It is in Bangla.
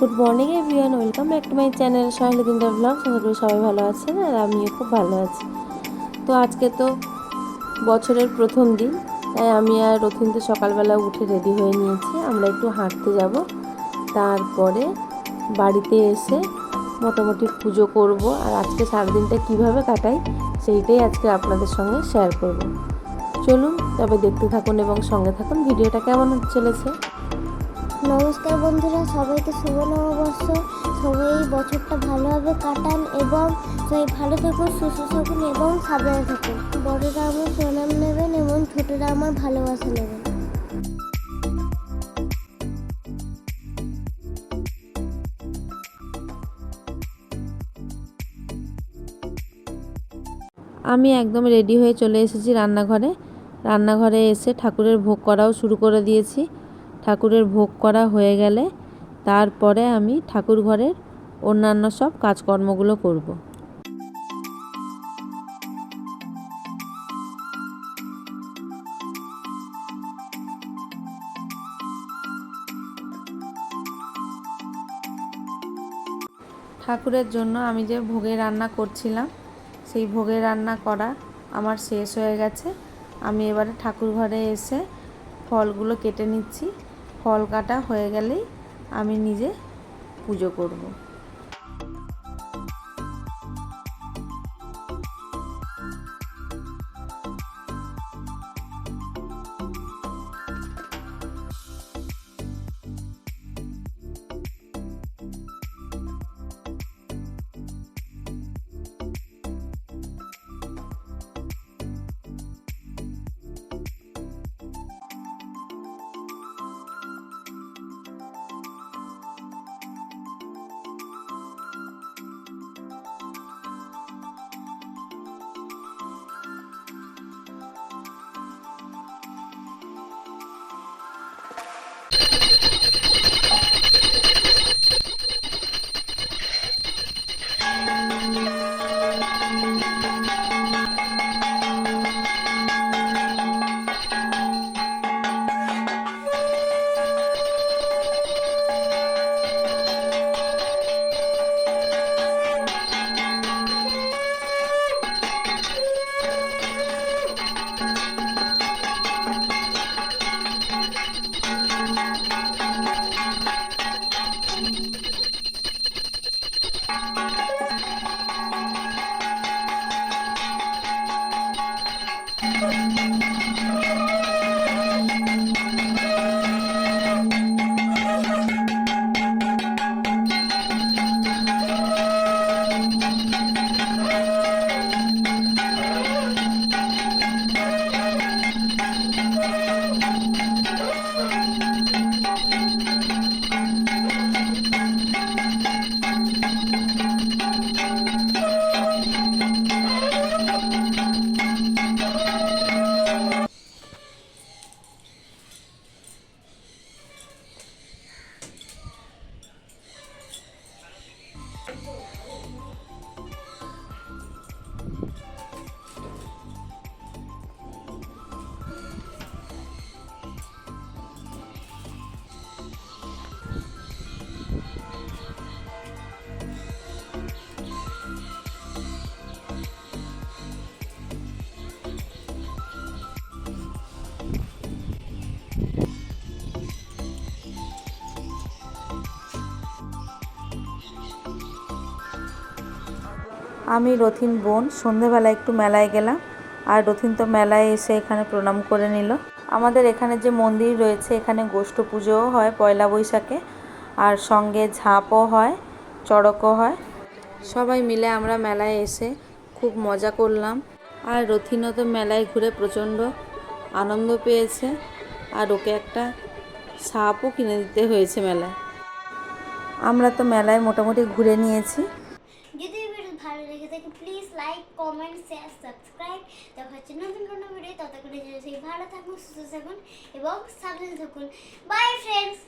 Good morning everyone welcome back to my channel Saheli দিনটা ব্লগ আশা সবাই ভালো আছেন আর আমিও খুব ভালো আছি। তো আজকে তো বছরের প্রথম দিন, তাই আমি আর রথিন তো সকালবেলা উঠে রেডি হয়ে নিয়েছি। আমরা একটু হাঁটতে যাব। তারপরে বাড়িতে এসে মোটামুটি পুজো করব। আর আজকে সারাদিনটা কীভাবে কাটাই, সেইটাই আজকে আপনাদের সঙ্গে শেয়ার করব। চলুন তবে দেখতে থাকুন এবং সঙ্গে থাকুন, ভিডিওটা কেমন চলেছে। নমস্কার বন্ধুরা, সবাইকে শুভ নববর্ষ। সবাই বছরটা ভালোভাবে কাটান এবং সবাই ভালো থাকুন, সুস্থ থাকুন এবং সাবধানে থাকুন। বড়রা আমার প্রণাম নেবেন এবং ছোটরা আমার ভালোবাসা নেবেন। আমি একদম রেডি হয়ে চলে এসেছি রান্নাঘরে। রান্নাঘরে এসে ঠাকুরের ভোগ করাও শুরু করে দিয়েছি। ঠাকুরের ভোগ করা হয়ে গেলে তারপরে আমি ঠাকুর ঘরের অন্যান্য সব কাজকর্মগুলো করব। ঠাকুরের জন্য আমি যে ভোগের রান্না করছিলাম, সেই ভোগের রান্না করা আমার শেষ হয়ে গেছে আমি এবারে ঠাকুর ঘরে এসে ফলগুলো কেটে নিচ্ছি ফল কাটা হয়ে গেলেই আমি নিজে পুজো করব। আমি রথিন বোন সন্ধেবেলা একটু মেলায় গেলাম আর রথিন তো মেলায় এসে এখানে প্রণাম করে নিল। আমাদের এখানে যে মন্দির রয়েছে, এখানে গোষ্ঠ পুজোও হয় পয়লা বৈশাখে আর সঙ্গে ঝাঁপও হয়, চড়কও হয়। সবাই মিলে আমরা মেলায় এসে খুব মজা করলাম আর রথিনও তো মেলায় ঘুরে প্রচণ্ড আনন্দ পেয়েছে আর ওকে একটা সাপও কিনে দিতে হয়েছে মেলায়। আমরা তো মেলায় মোটামুটি ঘুরে নিয়েছি যদি ভিডিও ভালো লেগে থাকে please like comment share subscribe দেখা হচ্ছে নতুন কোনো ভিডিও ততক্ষণে যদি ভালো থাকুন, সুস্থ থাকুন এবং সাবধানে থাকুন। By friends